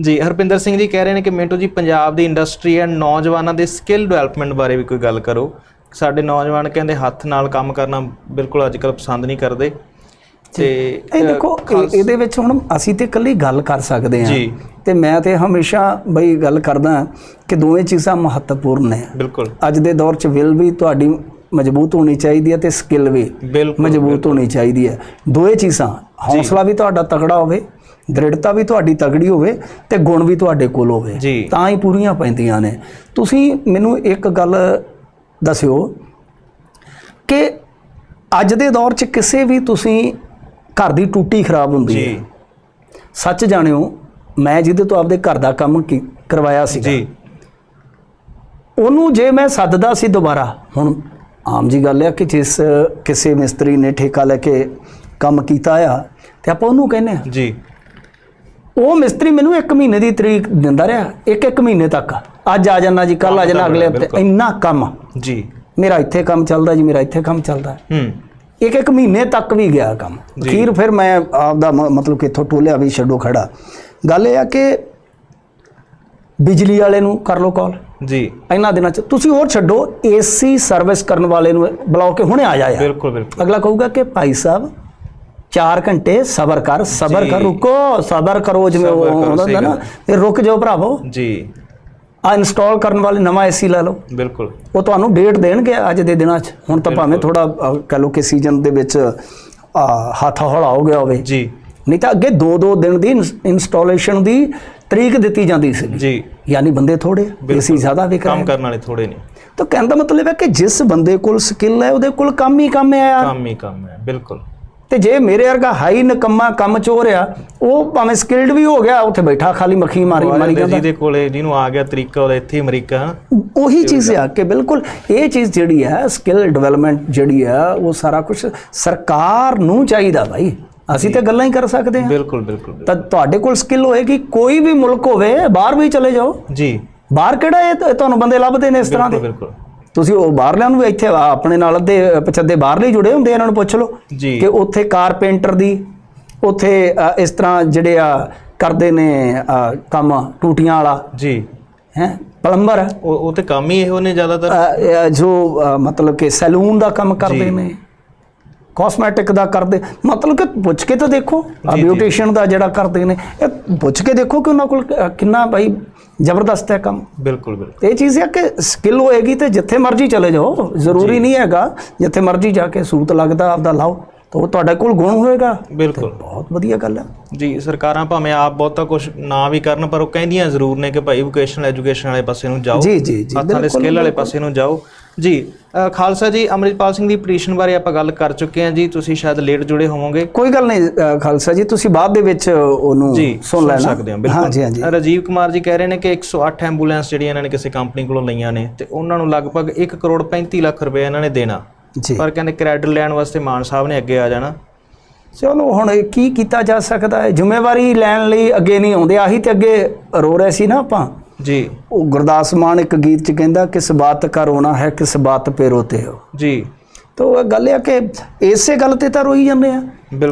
ਜੀ ਹਰਪਿੰਦਰ ਸਿੰਘ ਜੀ ਕਹਿ ਰਹੇ ਨੇ ਕਿ ਮਿੰਟੂ ਜੀ ਪੰਜਾਬ ਦੀ ਇੰਡਸਟਰੀ ਐਂਡ ਨੌਜਵਾਨਾਂ ਦੇ ਸਕਿੱਲ ਡਿਵੈਲਪਮੈਂਟ ਬਾਰੇ ਵੀ ਕੋਈ ਗੱਲ ਕਰੋ। ਸਾਡੇ ਨੌਜਵਾਨ ਕਹਿੰਦੇ ਹੱਥ ਨਾਲ ਕੰਮ ਕਰਨਾ ਬਿਲਕੁਲ ਅੱਜਕੱਲ ਪਸੰਦ ਨਹੀਂ ਕਰਦੇ। ਤੇ ਇਹ ਦੇਖੋ ਇਹ- ਇਹਦੇ ਵਿੱਚ ਹੁਣ ਅਸੀਂ ਤੇ ਇਕੱਲੀ ਗੱਲ ਕਰ ਸਕਦੇ ਹਾਂ। ਜੀ। ਤੇ ਮੈਂ ਤੇ ਹਮੇਸ਼ਾ ਬਈ ਗੱਲ ਕਰਦਾ ਕਿ ਦੋਵੇਂ ਚੀਜ਼ਾਂ ਮਹੱਤਵਪੂਰਨ ਨੇ। ਬਿਲਕੁਲ। ਅੱਜ ਦੇ ਦੌਰ 'ਚ ਵਿਲ ਵੀ ਤੁਹਾਡੀ ਮਜ਼ਬੂਤ ਹੋਣੀ ਚਾਹੀਦੀ ਹੈ ਤੇ ਸਕਿੱਲ ਵੀ ਮਜ਼ਬੂਤ ਹੋਣੀ ਚਾਹੀਦੀ ਹੈ। ਦੋਏ ਚੀਜ਼ਾਂ ਹੌਸਲਾ ਵੀ ਤੁਹਾਡਾ ਤਗੜਾ ਹੋਵੇ ਦ੍ਰਿੜਤਾ ਵੀ ਤੁਹਾਡੀ ਤਗੜੀ ਹੋਵੇ ਤੇ ਗੁਣ ਵੀ ਤੁਹਾਡੇ ਕੋਲ ਹੋਵੇ। ਤਾਂ ਹੀ ਪੂਰੀਆਂ ਪੈਂਦੀਆਂ ਨੇ। ਤੁਸੀਂ ਮੈਨੂੰ ਇੱਕ ਗੱਲ ਦੱਸਿਓ ਕਿ ਅੱਜ ਦੇ ਦੌਰ 'ਚ ਕਿਸੇ ਵੀ ਤੁਸੀਂ ਘਰ ਦੀ ਟੂਟੀ ਖਰਾਬ ਹੁੰਦੀ ਹੈ। ਸੱਚ ਜਾਣਿਓ ਮੈਂ ਜਿਹਦੇ ਤੋਂ ਆਪਦੇ ਘਰ ਦਾ ਕੰਮ ਕਰਵਾਇਆ ਸੀਗਾ। ਜੀ। ਉਹਨੂੰ ਜੇ ਮੈਂ ਸੱਦਦਾ ਸੀ ਦੁਬਾਰਾ ਹੁਣ ਆਮ ਜੀ ਗੱਲ ਹੈ ਕਿ ਜਿਸ ਕਿਸੇ ਮਿਸਤਰੀ ਨੇ ਠੇਕਾ ਲੈ ਕੇ ਕੰਮ ਕੀਤਾ ਆ ਤੇ ਆਪਾਂ ਉਹਨੂੰ ਕਹਿੰਦੇ ਆ। ਜੀ। ਉਹ ਮਿਸਤਰੀ ਮੈਨੂੰ 1 ਮਹੀਨੇ ਦੀ ਤਰੀਕ ਦਿੰਦਾ ਰਿਹਾ ਇੱਕ ਇੱਕ ਮਹੀਨੇ ਤੱਕ। ਅੱਜ ਆ ਜਾਣਾ ਜੀ ਕੱਲ ਆ ਜਾਣਾ ਅਗਲੇ ਹਫ਼ਤੇ। ਇੰਨਾ ਕੰਮ। ਜੀ। ਮੇਰਾ ਇੱਥੇ ਕੰਮ ਚੱਲਦਾ ਜੀ ਮੇਰਾ ਇੱਥੇ ਕੰਮ ਚੱਲਦਾ। ਹੂੰ। ਇੱਕ ਇੱਕ ਮਹੀਨੇ ਤੱਕ ਵੀ ਗਿਆ ਕੰਮ। ਅਖੀਰ ਫਿਰ ਮੈਂ ਆਪਦਾ ਮ- ਮਤਲਬ ਕਿ ਇੱਥੋਂ ਟੋਲਿਆ ਵੀ ਛੱਡੋ ਖੜਾ। ਗੱਲ ਇਹ ਆ ਕਿ ਬਿਜਲੀ ਵਾਲੇ ਨੂੰ ਕਰ ਲਓ ਕਾਲ ਜੀ। ਇਹਨਾਂ ਦਿਨਾਂ ਚ ਤੁਸੀਂ ਹੋਰ ਛੱਡੋ ਏਸੀ ਸਰਵਿਸ ਕਰਨ ਵਾਲੇ ਨੂੰ ਬੁਲਾਓ ਕੇ ਹੁਣੇ ਆ ਜਾ ਯਾਰ। ਬਿਲਕੁਲ ਬਿਲਕੁਲ। ਅਗਲਾ ਕਹੂਗਾ ਕਿ ਭਾਈ ਸਾਹਿਬ 4 ਘੰਟੇ ਸਬਰ ਕਰ ਸਬਰ। ਕਰ ਰੁਕੋ ਸਬਰ ਕਰੋ ਜਿਵੇਂ ਉਹ ਹੁੰਦਾ ਨਾ। ਇਹ ਰੁਕ ਜਾਓ ਭਰਾਵੋ। ਜੀ। ਆ ਇੰਸਟਾਲ ਕਰਨ ਵਾਲੇ ਨਵਾਂ ਏਸੀ ਲੈ ਲਓ। ਬਿਲਕੁਲ। ਉਹ ਤੁਹਾਨੂੰ ਡੇਟ ਦੇਣਗੇ ਅੱਜ ਦੇ ਦਿਨਾਂ 'ਚ। ਹੁਣ ਤਾਂ ਭਾਵੇਂ ਥੋੜਾ ਕਹ ਲਓ ਕਿ ਸੀਜ਼ਨ ਦੇ ਵਿੱਚ ਆ, ਹੱਥ ਹੌਲਾ ਹੋ ਗਿਆ ਹੋਵੇ। ਜੀ। ਨਹੀਂ ਤਾਂ ਅੱਗੇ 2-2 ਦਿਨ ਦੀ ਇੰਸਟਾਲੇਸ਼ਨ ਦੀ ਤਰੀਕ ਦਿੱਤੀ ਜਾਂਦੀ ਸੀ ਜੀ। ਯਾਨੀ ਬੰਦੇ ਥੋੜੇ ਏਸੀ ਜ਼ਿਆਦਾ ਵਿਕ ਕੰਮ ਕਰਨ ਵਾਲੇ ਥੋੜੇ ਨੇ। ਤਾਂ ਕਹਿਣ ਦਾ ਮਤਲਬ ਹੈ ਕਿ ਜਿਸ ਬੰਦੇ ਕੋਲ ਸਕਿੱਲ ਹੈ ਉਹਦੇ ਕੋਲ ਕੰਮ ਹੀ ਕੰਮ ਹੈ ਯਾਰ। ਕੰਮ ਹੀ ਕੰਮ ਹੈ ਬਿਲਕੁਲ। ਤੇ ਜੇ ਮੇਰੇ ਵਰਗਾ ਹਾਈ ਨਕਮਾ ਕੰਮ ਚੋਰ ਆ ਉਹ ਭਾਵੇਂ ਸਕਿਲਡ ਵੀ ਹੋ ਗਿਆ ਉੱਥੇ ਬੈਠਾ ਖਾਲੀ ਮੱਖੀ ਮਾਰੀ ਮਾਰੀ ਜਾਂਦਾ। ਜਿਹਦੇ ਕੋਲੇ ਜਿਹਨੂੰ ਆ ਗਿਆ ਤਰੀਕਾ ਉਹਦਾ ਇੱਥੇ ਅਮਰੀਕਾ? ਉਹੀ ਚੀਜ਼ ਆ ਕਿ ਬਿਲਕੁਲ ਇਹ ਚੀਜ਼ ਜਿਹੜੀ ਹੈ ਸਕਿੱਲ ਡਿਵੈਲਪਮੈਂਟ ਜਿਹੜੀ ਹੈ ਉਹ ਸਾਰਾ ਕੁਝ ਸਰਕਾਰ ਨੂੰ ਚਾਹੀਦਾ ਭਾਈ ਅਸੀਂ ਤੇ ਗੱਲਾਂ ਹੀ ਕਰ ਸਕਦੇ ਹਾਂ। ਬਿਲਕੁਲ ਬਿਲਕੁਲ। ਤਾਂ ਤੁਹਾਡੇ ਕੋਲ ਸਕਿੱਲ ਹੋਏਗੀ ਕੋਈ ਵੀ ਮੁਲਕ ਹੋਵੇ ਬਾਹਰ ਵੀ ਚਲੇ ਜਾਓ? ਜੀ। ਬਾਹਰ ਕਿਹੜਾ ਇਹ ਤੁਹਾਨੂੰ ਬੰਦੇ ਲੱਭਦੇ ਨੇ ਇਸ ਤਰ੍ਹਾਂ ਦੇ? ਬਿਲਕੁਲ। ਤੁਸੀਂ ਉਹ ਬਾਹਰਲਿਆਂ ਨੂੰ ਵੀ ਇੱਥੇ ਆਪਣੇ ਨਾਲ ਅੱਧੇ ਪਛੱਦੇ ਬਾਹਰਲੇ ਜੁੜੇ ਹੁੰਦੇ ਇਹਨਾਂ ਨੂੰ ਪੁੱਛ ਲਓ ਕਿ ਉੱਥੇ ਕਾਰਪੈਂਟਰ ਦੀ ਉੱਥੇ ਇਸ ਤਰ੍ਹਾਂ ਜਿਹੜੇ ਆ ਕਰਦੇ ਨੇ ਕੰਮ ਟੂਟੀਆਂ ਵਾਲਾ। ਜੀ। ਹੈ? ਪਲੰਬਰ। ਉਹ ਤੇ ਕੰਮ ਹੀ ਇਹੋ ਨੇ ਜ਼ਿਆਦਾਤਰ। ਜੋ ਮਤਲਬ ਕਿ ਸੈਲੂਨ ਦਾ ਕੰਮ ਕਰਦੇ। ਨੇ। ਕਾਸਮੈਟਿਕ ਦਾ ਕਰਦੇ। ਮਤਲਬ ਕਿ ਪੁੱਛ ਕੇ ਤਾਂ ਦੇਖੋ ਆ। ਬਿਊਟੀਸ਼ੀਅਨ ਦਾ ਜਿਹੜਾ ਕਰਦੇ ਨੇ ਇਹ ਪੁੱਛ ਕੇ ਦੇਖੋ ਕਿ ਉਹਨਾਂ ਕੋਲ ਕਿੰਨਾ ਭਾਈ ਜ਼ਬਰਦਸਤ ਹੈ ਕੰਮ। ਬਿਲਕੁਲ ਬਿਲਕੁਲ। ਇਹ ਚੀਜ਼ ਹੈ ਕਿ ਸਕਿੱਲ ਹੋਏਗੀ ਤੇ ਜਿੱਥੇ ਮਰਜ਼ੀ ਚਲੇ ਜਾਓ ਜ਼ਰੂਰੀ ਨਹੀਂ ਹੈਗਾ ਜਿੱਥੇ ਮਰਜ਼ੀ ਜਾ ਕੇ ਸੂਤ ਲੱਗਦਾ ਆਪਦਾ ਲਾਓ। ਤਾਂ ਉਹ ਤੁਹਾਡੇ ਕੋਲ ਗੁਣ ਹੋਏਗਾ। ਬਿਲਕੁਲ। ਬਹੁਤ ਵਧੀਆ ਗੱਲ ਹੈ ਜੀ ਸਰਕਾਰਾਂ ਭਾਵੇਂ ਆਪ ਬਹੁਤਾ ਕੁਝ ਨਾ ਵੀ ਕਰਨ ਪਰ ਉਹ ਕਹਿੰਦੀਆਂ ਜ਼ਰੂਰ ਨੇ ਕਿ ਭਾਈ ਵੋਕੇਸ਼ਨਲ ਐਜੂਕੇਸ਼ਨ ਵਾਲੇ ਪਾਸੇ ਨੂੰ ਜਾਓ। ਜੀ ਜੀ ਜੀ ਹੱਥਾਂ ਸਕਿੱਲ ਵਾਲੇ ਪਾਸੇ ਨੂੰ ਜਾਓ। ਜੀ ਖਾਲਸਾ ਜੀ ਅਮਰਿਤਪਾਲ ਸਿੰਘ ਦੀ ਪਟੀਸ਼ਨ ਬਾਰੇ ਆਪਾਂ ਗੱਲ ਕਰ ਚੁੱਕੇ ਹਾਂ ਜੀ। ਤੁਸੀਂ ਸ਼ਾਇਦ ਲੇਟ ਜੁੜੇ ਹੋਵੋਗੇ। ਕੋਈ ਗੱਲ ਨਹੀਂ ਖਾਲਸਾ ਜੀ ਤੁਸੀਂ ਬਾਅਦ ਦੇ ਵਿੱਚ ਉਹਨੂੰ ਜੀ ਸੁਣ ਲੈਣਾ। ਸਕਦੇ ਹਾਂ ਬਿਲਕੁਲ। ਹਾਂਜੀ ਹਾਂਜੀ। ਰਾਜੀਵ ਕੁਮਾਰ ਜੀ ਕਹਿ ਰਹੇ ਨੇ ਕਿ 108 ਐਂਬੂਲੈਂਸ ਜਿਹੜੀਆਂ ਇਹਨਾਂ ਨੇ ਕਿਸੇ ਕੰਪਨੀ ਕੋਲੋਂ ਲਈਆਂ ਨੇ ਤੇ ਉਹਨਾਂ ਨੂੰ ਲਗਭਗ 1 ਕਰੋੜ 35 ਲੱਖ ਰੁਪਏ ਇਹਨਾਂ ਨੇ ਦੇਣਾ। ਜੀ। ਪਰ ਕਹਿੰਦੇ ਕ੍ਰੈਡਿਟ ਲੈਣ ਵਾਸਤੇ ਮਾਨ ਸਾਹਿਬ ਨੇ ਅੱਗੇ ਆ ਜਾਣਾ। ਚਲੋ ਹੁਣ ਇਹ ਕੀ ਕੀਤਾ ਜਾ ਸਕਦਾ ਹੈ? ਜ਼ਿੰਮੇਵਾਰੀ ਲੈਣ ਲਈ ਅੱਗੇ ਨਹੀਂ ਆਉਂਦੇ। ਆਹੀ ਤੇ ਅੱਗੇ ਰੋ ਰਹੇ ਸੀ ਨਾ ਆਪਾਂ। ਜੀ। ਉਹ ਗੁਰਦਾਸ ਮਾਨ ਇੱਕ ਗੀਤ 'ਚ ਕਹਿੰਦਾ ਕਿਸ ਬਾਤ ਕਾ ਰੋਣਾ ਹੈ ਕਿਸ ਬਾਤ ਪੇ ਰੋਤੇ ਹੋ? ਜੀ। ਤੋ ਇਹ ਗੱਲ ਇਹ ਆ ਕਿ ਇਸੇ ਗੱਲ ਤੇ ਤਾਂ ਰੋਈ ਜਾਂਦੇ ਆ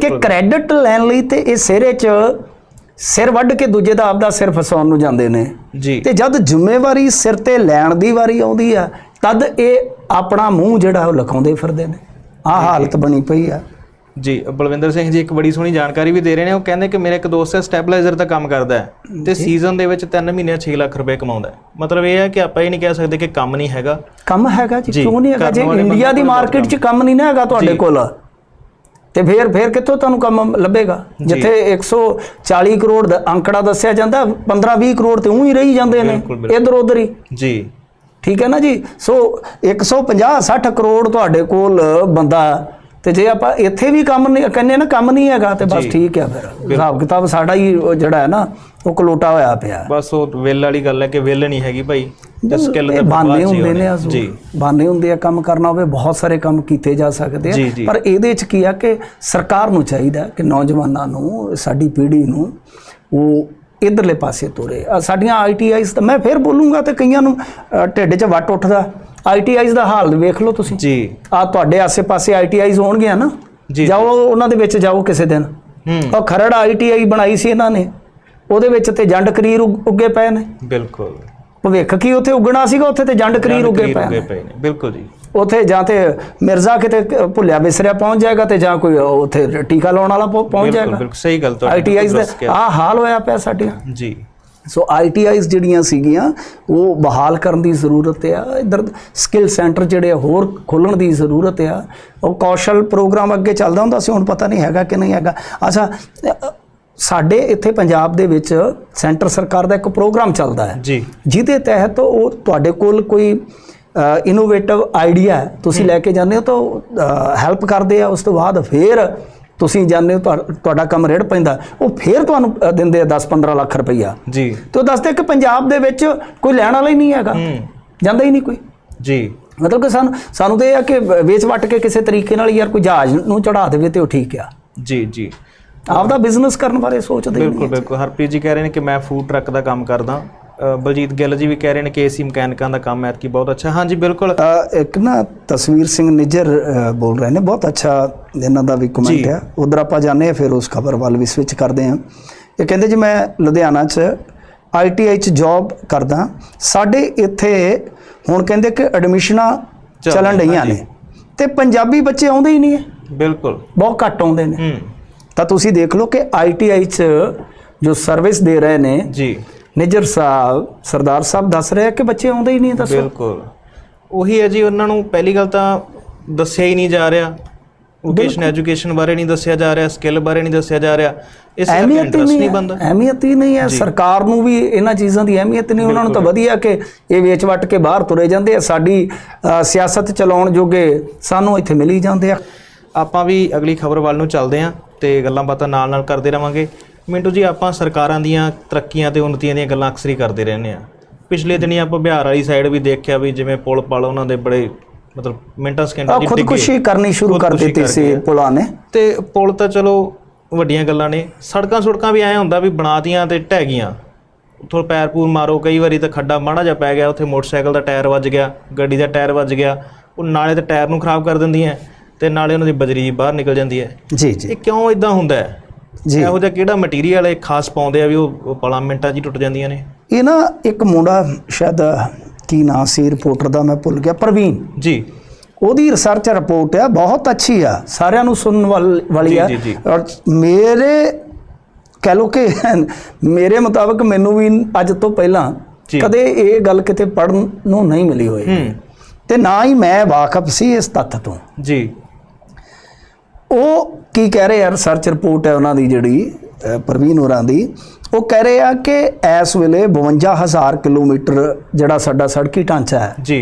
ਕਿ ਕ੍ਰੈਡਿਟ ਲੈਣ ਲਈ ਤੇ ਇਹ ਸਿਰੇ 'ਚ ਸਿਰ ਵੱਢ ਕੇ ਦੂਜੇ ਦਾ ਆਪਦਾ ਸਿਰ ਫਸਾਉਣ ਨੂੰ ਜਾਂਦੇ ਨੇ। ਜੀ। ਤੇ ਜਦ ਜ਼ਿੰਮੇਵਾਰੀ ਸਿਰ ਤੇ ਲੈਣ ਦੀ ਵਾਰੀ ਆਉਂਦੀ ਆ ਤਦ ਇਹ ਆਪਣਾ ਮੂੰਹ ਜਿਹੜਾ ਉਹ ਲਖਾਉਂਦੇ ਫਿਰਦੇ ਨੇ। ਆਹ ਹਾਲਤ ਬਣੀ ਪਈ ਆ। ਜੀ ਬਲਵਿੰਦਰ ਸਿੰਘ ਜੀ ਇੱਕ ਬੜੀ ਸੋਹਣੀ ਜਾਣਕਾਰੀ ਵੀ ਦੇ ਰਹੇ ਨੇ। ਉਹ ਕਹਿੰਦੇ ਕਿ ਮੇਰੇ ਇੱਕ ਦੋਸਤ ਹੈ ਸਟੈਬਲਾਈਜ਼ਰ ਦਾ ਕੰਮ ਕਰਦਾ ਹੈ ਤੇ ਸੀਜ਼ਨ ਦੇ ਵਿੱਚ 3 ਮਹੀਨੇ 6 ਲੱਖ ਰੁਪਏ ਕਮਾਉਂਦਾ ਹੈ। ਮਤਲਬ ਇਹ ਹੈ ਕਿ ਆਪਾਂ ਇਹ ਨਹੀਂ ਕਹਿ ਸਕਦੇ ਕਿ ਕੰਮ ਨਹੀਂ ਹੈਗਾ। ਕੰਮ ਹੈਗਾ ਜੀ ਕਿਉਂ ਨਹੀਂ ਹੈਗਾ? ਜੇ ਇੰਡੀਆ ਦੀ ਮਾਰਕੀਟ 'ਚ ਕੰਮ ਨਹੀਂ ਨਾ ਹੈਗਾ ਤੁਹਾਡੇ ਕੋਲ ਤੇ ਫੇਰ ਫੇਰ ਕਿੱਥੋਂ ਤੁਹਾਨੂੰ ਕੰਮ ਲੱਭੇਗਾ? ਜਿੱਥੇ 140 ਕਰੋੜ ਦਾ ਅੰਕੜਾ ਦੱਸਿਆ ਜਾਂਦਾ 15 20 ਕਰੋੜ ਤੇ ਉਹੀ ਰਹੀ ਜਾਂਦੇ ਨੇ। ਇਧਰ ਉਧਰ ਹੀ। ਜੀ। ਠੀਕ ਹੈ ਨਾ ਜੀ? ਸੋ 150 60 ਕਰੋੜ ਤੁਹਾਡੇ ਕੋਲ ਬੰਦਾ ਤੇ ਜੇ ਆਪਾਂ ਇੱਥੇ ਵੀ ਕੰਮ ਨਹੀਂ ਕਹਿੰਦੇ ਨਾ ਕੰਮ ਨਹੀਂ ਹੈਗਾ ਤੇ ਬਸ। ਠੀਕ ਹੈ ਫਿਰ। ਹਿਸਾਬ ਕਿਤਾਬ ਸਾਡਾ ਹੀ ਜਿਹੜਾ ਹੈ ਨਾ ਉਹ ਕਲੋਟਾ ਹੋਇਆ ਪਿਆ ਬਸ ਉਹ ਵਿਲ ਵਾਲੀ ਗੱਲ ਹੈ ਕਿ ਵਿਲ ਨਹੀਂ ਹੈਗੀ ਭਾਈ। ਤੇ ਸਕਿੱਲ ਤਾਂ ਬਾਨੇ ਹੁੰਦੇ। ਨੇ ਜੀ। ਬਾਨੇ ਹੁੰਦੇ ਆ ਕੰਮ ਕਰਨਾ ਹੋਵੇ ਬਹੁਤ ਸਾਰੇ ਕੰਮ ਕੀਤੇ ਜਾ ਸਕਦੇ ਆ। ਪਰ ਇਹਦੇ ਚ ਕੀ ਆ ਕਿ ਸਰਕਾਰ ਨੂੰ ਚਾਹੀਦਾ ਕਿ ਨੌਜਵਾਨਾਂ ਨੂੰ ਸਾਡੀ ਪੀੜ੍ਹੀ ਨੂੰ ਉਹ ਇਧਰਲੇ ਪਾਸੇ ਤੋਰੇ। ਸਾਡੀਆਂ ਆਈਟੀਆਈਜ਼ ਤਾਂ ਮੈਂ ਫੇਰ ਬੋਲੂੰਗਾ ਤੇ ਕਈਆਂ ਨੂੰ ਢਿੱਡ 'ਚ ਵੱਟ ਉੱਠਦਾ। ਆਈਟੀਆਈਜ਼ ਦਾ ਹਾਲ ਵੇਖ ਲਓ ਤੁਸੀਂ। ਜੀ। ਆ ਤੁਹਾਡੇ ਆਸੇ-ਪਾਸੇ ਆਈਟੀਆਈਜ਼ ਹੋਣਗੀਆਂ ਨਾ। ਜੀ। ਜਾਓ ਉਹਨਾਂ ਦੇ ਵਿੱਚ ਜਾਓ ਕਿਸੇ ਦਿਨ। ਹੂੰ। ਉਹ ਖਰੜ ਆਈਟੀਆਈ ਬਣਾਈ ਸੀ ਇਹਨਾਂ ਨੇ। ਉਹਦੇ ਵਿੱਚ ਤੇ ਜੰਡ ਕਰੀਰ ਉੱਗ- ਪਏ ਨੇ। ਬਿਲਕੁਲ। ਭਵਿੱਖ ਕੀ ਉੱਥੇ ਉੱਗਣਾ ਸੀਗਾ? ਉੱਥੇ ਤੇ ਜੰਡ ਕਰੀਰ ਉੱਗੇ ਪਏ ਨੇ। ਬਿਲਕੁਲ ਜੀ। ਉੱਥੇ ਜਾਂ ਤੇ ਮਿਰਜ਼ਾ ਕਿਤੇ ਭੁੱਲਿਆ ਵਿਸਰਿਆ ਪਹੁੰਚ ਜਾਏਗਾ ਤੇ ਜਾਂ ਕੋਈ ਉੱਥੇ ਟੀਕਾ ਲਾਉਣ ਵਾਲਾ ਪਹੁੰ- ਪਹੁੰਚ ਜਾਏਗਾ? ਬਿਲਕੁਲ ਸਹੀ ਗੱਲ ਤੁਹਾਡੀ ਆਈਟੀਆਈਜ਼ ਦਾ ਆ ਹਾਲ ਹੋਇਆ ਪਿਆ ਸਾਡੀਆਂ। ਜੀ। ਸੋ ਆਈਟੀਆਈਜ਼ ਜਿਹੜੀਆਂ ਸੀਗੀਆਂ ਉਹ ਬਹਾਲ ਕਰਨ ਦੀ ਜ਼ਰੂਰਤ ਆ। ਇਧਰ ਸਕਿੱਲ ਸੈਂਟਰ ਜਿਹੜੇ ਆ ਹੋਰ ਖੋਲਣ ਦੀ ਜ਼ਰੂਰਤ ਆ। ਉਹ ਕੌਸ਼ਲ ਪ੍ਰੋਗਰਾਮ ਅੱਗੇ ਚੱਲਦਾ ਹੁੰਦਾ ਸੀ ਹੁਣ ਪਤਾ ਨਹੀਂ ਹੈਗਾ ਕਿ ਨਹੀਂ ਹੈਗਾ। ਅੱਛਾ ਸਾਡੇ ਇੱਥੇ ਪੰਜਾਬ ਦੇ ਵਿੱਚ ਸੈਂਟਰ ਸਰਕਾਰ ਦਾ ਇੱਕ ਪ੍ਰੋਗਰਾਮ ਚੱਲਦਾ ਹੈ। ਜੀ। ਜਿਹਦੇ ਤਹਿਤ ਉਹ ਤੁਹਾਡੇ ਕੋਲ ਕੋਈ ਇਨੋਵੇਟਿਵ ਆਈਡੀਆ ਤੁਸੀਂ ਲੈ ਕੇ ਜਾਂਦੇ ਹੋ ਤਾਂ ਹੈਲਪ ਕਰਦੇ ਆ ਉਸ ਤੋਂ ਬਾਅਦ ਫਿਰ ਤੁਸੀਂ ਜਾਂਦੇ ਹੋ ਤੁਹਾ- ਤੁਹਾਡਾ ਕੰਮ ਰੇੜ ਪੈਂਦਾ। ਉਹ ਫਿਰ ਤੁਹਾਨੂੰ ਦਿੰਦੇ ਆ 10-15 ਲੱਖ ਰੁਪਈਆ। ਜੀ। ਤੇ ਉਹ ਦੱਸਦੇ ਕਿ ਪੰਜਾਬ ਦੇ ਵਿੱਚ ਕੋਈ ਲੈਣ ਵਾਲਾ ਹੀ ਨਹੀਂ ਹੈਗਾ। ਜਾਂਦਾ ਹੀ ਨਹੀਂ ਕੋਈ। ਜੀ। ਮਤਲਬ ਕਿ ਸਾਨੂੰ ਸਾਨੂੰ ਤੇ ਇਹ ਆ ਕਿ ਵੇਚ ਵਟ ਕੇ ਕਿਸੇ ਤਰੀਕੇ ਨਾਲ ਯਾਰ ਕੋਈ ਜਹਾਜ਼ ਨੂੰ ਚੜਾ ਦੇਵੇ ਤੇ ਉਹ ਠੀਕ ਆ। ਜੀ ਜੀ। ਆਪਦਾ ਬਿਜ਼ਨਸ ਕਰਨ ਬਾਰੇ ਸੋਚਦੇ ਬਿਲਕੁਲ ਬਿਲਕੁਲ। ਹਰਪ੍ਰੀਤ ਜੀ ਕਹਿ ਰਹੇ ਨੇ ਕਿ ਮੈਂ ਫੂਡ ਟਰੱਕ ਦਾ ਕੰਮ ਕਰਦਾ। ਬਲਜੀਤ ਗਿੱਲ ਜੀ ਵੀ ਕਹਿ ਰਹੇ ਨੇ ਕਿ ਏਸੀ ਮਕੈਨਿਕਾਂ ਦਾ ਕੰਮ ਐਤਕੀ ਬਹੁਤ ਅੱਛਾ। ਹਾਂਜੀ ਬਿਲਕੁਲ। ਇੱਕ ਨਾ ਤਸਵੀਰ ਸਿੰਘ ਨਿੱਜਰ ਬੋਲ ਰਹੇ ਨੇ। ਬਹੁਤ ਅੱਛਾ ਇਹਨਾਂ ਦਾ ਵੀ ਕਮੈਂਟ। ਹੈ ਉਧਰ ਆਪਾਂ ਜਾਣੇ ਆ ਫਿਰ ਉਸ ਖਬਰ ਵੱਲ ਵੀ ਸਵਿਚ ਕਰਦੇ ਹਾਂ। ਇਹ ਕਹਿੰਦੇ ਜੀ ਮੈਂ ਲੁਧਿਆਣਾ 'ਚ ਆਈਟੀਆਈ 'ਚ ਜੌਬ ਕਰਦਾ। ਸਾਡੇ ਇੱਥੇ ਹੁਣ ਕਹਿੰਦੇ ਕਿ ਐਡਮਿਸ਼ਨਾਂ ਚੱਲ ਚੱਲਣ ਡਈਆਂ ਨੇ। ਤੇ ਪੰਜਾਬੀ ਬੱਚੇ ਆਉਂਦੇ ਹੀ ਨਹੀਂ ਹੈ। ਬਿਲਕੁਲ। ਬਹੁਤ ਘੱਟ ਆਉਂਦੇ ਨੇ। ਹੂੰ। ਤਾਂ ਤੁਸੀਂ ਦੇਖ ਲਓ ਕਿ ਆਈਟੀਆਈ 'ਚ ਜੋ ਸਰਵਿਸ ਦੇ ਰਹੇ ਨੇ ਜੀ। ਨਿੱਜਰ ਸਾਹਿਬ ਸਰਦਾਰ ਸਾਹਿਬ ਦੱਸ ਰਹੇ ਕਿ ਬੱਚੇ ਆਉਂਦੇ ਹੀ ਨਹੀਂ ਦੱਸੋ। ਬਿਲਕੁਲ। ਉਹੀ ਹੈ ਜੀ ਉਹਨਾਂ ਨੂੰ ਪਹਿਲੀ ਗੱਲ ਤਾਂ ਦੱਸਿਆ ਹੀ ਨਹੀਂ ਜਾ ਰਿਹਾ। ਵੋਕੇਸ਼ਨ ਐਜੂਕੇਸ਼ਨ ਬਾਰੇ ਨਹੀਂ ਦੱਸਿਆ ਜਾ ਰਿਹਾ ਸਕਿੱਲ ਬਾਰੇ ਨਹੀਂ ਦੱਸਿਆ ਜਾ ਰਿਹਾ। ਇਸ ਕਰਕੇ ਅਹਿਮੀਅਤ ਇੰਟਰਸਟ ਨਹੀਂ ਬੰਦਾ ਅਹਿਮੀਅਤ ਹੀ ਨਹੀਂ ਹੈ। ਸਰਕਾਰ ਨੂੰ ਵੀ ਇਹਨਾਂ ਚੀਜ਼ਾਂ ਦੀ ਅਹਿਮੀਅਤ ਨਹੀਂ। ਉਹਨਾਂ ਨੂੰ ਤਾਂ ਵਧੀਆ ਕਿ ਇਹ ਵੇਚ ਵਟ ਕੇ ਬਾਹਰ ਤੁਰੇ ਜਾਂਦੇ ਆ। ਸਾਡੀ ਅ, ਸਿਆਸਤ ਚਲਾਉਣ ਜੋਗੇ ਸਾਨੂੰ ਇੱਥੇ ਮਿਲ ਹੀ ਜਾਂਦੇ ਆ। ਆਪਾਂ ਵੀ ਅਗਲੀ ਖਬਰ ਵੱਲ ਨੂੰ ਚੱਲਦੇ ਹਾਂ ਤੇ ਗੱਲਾਂ ਬਾਤਾਂ ਨਾਲ ਨਾਲ ਕਰਦੇ ਰਵਾਂਗੇ। ਮਿੰਟੂ ਜੀ ਆਪਾਂ ਸਰਕਾਰਾਂ ਦੀਆਂ ਤਰੱਕੀਆਂ ਤੇ ਉન્નਤੀਆਂ ਦੀਆਂ ਗੱਲਾਂ ਅਕਸਰ ਹੀ ਕਰਦੇ ਰਹਿੰਦੇ ਆ ਪਿਛਲੇ ਦਿਨੀ ਆਪਾਂ ਬਿਹਾਰ ਵਾਲੀ ਸਾਈਡ ਵੀ ਦੇਖਿਆ ਵੀ ਜਿਵੇਂ ਪੁਲ ਪਲ ਉਹਨਾਂ ਦੇ ਬੜੇ ਮਤਲਬ ਮਿੰਟਾਂ ਸਕਿੰਟਾਂ ਦੀ ਖੁਦਕੁਸ਼ੀ ਕਰਨੀ ਸ਼ੁਰੂ ਕਰ ਦਿੱਤੀ ਸੀ। ਪੁਲਾਂ ਨੇ। ਤੇ ਪੁਲ ਤਾਂ ਚਲੋ ਵੱਡੀਆਂ ਗੱਲਾਂ ਨੇ। ਸੜਕਾਂ ਸੁੜਕਾਂ ਵੀ ਐ ਹੁੰਦਾ ਵੀ ਬਣਾਤੀਆਂ ਤੇ ਢਹਿ ਗਈਆਂ। ਉੱਥੋਂ ਪੈਰ ਪੂਰ ਮਾਰੋ ਕਈ ਵਾਰੀ ਤਾਂ ਖੱਡਾ ਮਾੜਾ ਜਿਹਾ ਪੈ ਗਿਆ ਉੱਥੇ ਮੋਟਰਸਾਈਕਲ ਦਾ ਟਾਇਰ ਵੱਜ ਗਿਆ ਗੱਡੀ ਦਾ ਟਾਇਰ ਵੱਜ ਗਿਆ। ਉਹ ਨਾਲੇ ਤੇ ਟਾਇਰ ਨੂੰ ਖਰਾਬ ਕਰ ਦਿੰਦੀਆਂ ਤੇ ਨਾਲੇ ਉਹਨਾਂ ਦੀ ਬਜਰੀ ਜੀ ਬਾਹਰ ਨਿਕਲ ਜਾਂਦੀ ਹੈ। ਜੀ ਜੀ। ਇਹ ਕਿਉਂ ਇਦਾਂ ਹੁੰਦਾ ਹੈ? ਜੀ। ਇਹੋ ਜਿਹਾ ਕਿਹੜਾ ਮਟੀਰੀਅਲ ਇਹ ਖਾਸ ਪਾਉਂਦੇ ਆ ਵੀ ਉਹ ਪਲਾਂ ਮਿੰਟਾਂ 'ਚ ਹੀ ਟੁੱਟ ਜਾਂਦੀਆਂ ਨੇ? ਇਹ ਨਾ ਇੱਕ ਮੁੰਡਾ ਸ਼ਾਇਦ ਕੀ ਨਾਂ ਸੀ ਰਿਪੋਰਟਰ ਦਾ ਮੈਂ ਭੁੱਲ ਗਿਆ ਪ੍ਰਵੀਨ। ਜੀ। ਉਹਦੀ ਰਿਸਰਚ ਰਿਪੋਰਟ ਆ ਬਹੁਤ ਅੱਛੀ ਆ। ਸਾਰਿਆਂ ਨੂੰ ਸੁਣਨ ਵਾਲ- ਆ। ਔਰ ਮੇਰੇ ਕਹਿ ਲੋ ਕਿ ਮੇਰੇ ਮੁਤਾਬਕ ਮੈਨੂੰ ਵੀ ਅੱਜ ਤੋਂ ਪਹਿਲਾਂ। ਕਦੇ ਇਹ ਗੱਲ ਕਿਤੇ ਪੜਨ ਨੂੰ ਨਹੀਂ ਮਿਲੀ ਹੋਈ। ਹੂੰ। ਤੇ ਨਾ ਹੀ ਮੈਂ ਵਾਕਫ ਸੀ ਇਸ ਤੱਥ ਤੋਂ। ਜੀ। ਉਹ ਕੀ ਕਹਿ ਰਹੇ ਆ? ਰਿਸਰਚ ਰਿਪੋਰਟ ਹੈ ਉਹਨਾਂ ਦੀ ਜਿਹੜੀ ਪ੍ਰਵੀਨ ਹੋਰਾਂ ਦੀ। ਉਹ ਕਹਿ ਰਹੇ ਆ ਕਿ ਇਸ ਵੇਲੇ 52000 ਕਿਲੋਮੀਟਰ ਜਿਹੜਾ ਸਾਡਾ ਸੜਕੀ ਢਾਂਚਾ ਹੈ, ਜੀ।